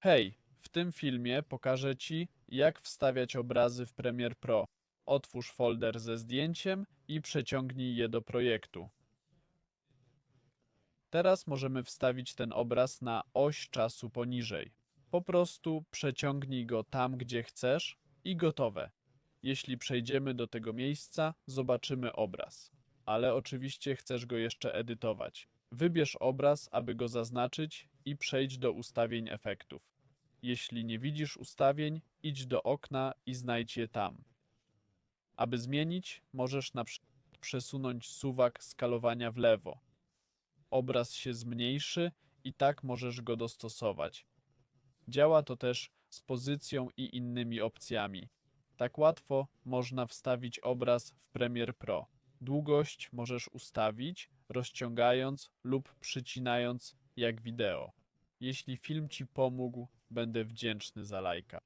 Hej, w tym filmie pokażę Ci, jak wstawiać obrazy w Premiere Pro. Otwórz folder ze zdjęciem i przeciągnij je do projektu. Teraz możemy wstawić ten obraz na oś czasu poniżej. Po prostu przeciągnij go tam, gdzie chcesz i gotowe. Jeśli przejdziemy do tego miejsca, zobaczymy obraz. Ale oczywiście chcesz go jeszcze edytować. Wybierz obraz, aby go zaznaczyć i przejdź do ustawień efektów. Jeśli nie widzisz ustawień, idź do okna i znajdź je tam. Aby zmienić, możesz na przykład przesunąć suwak skalowania w lewo. Obraz się zmniejszy i tak możesz go dostosować. Działa to też z pozycją i innymi opcjami. Tak łatwo można wstawić obraz w Premiere Pro. Długość możesz ustawić, rozciągając lub przycinając jak wideo. Jeśli film Ci pomógł, będę wdzięczny za lajka.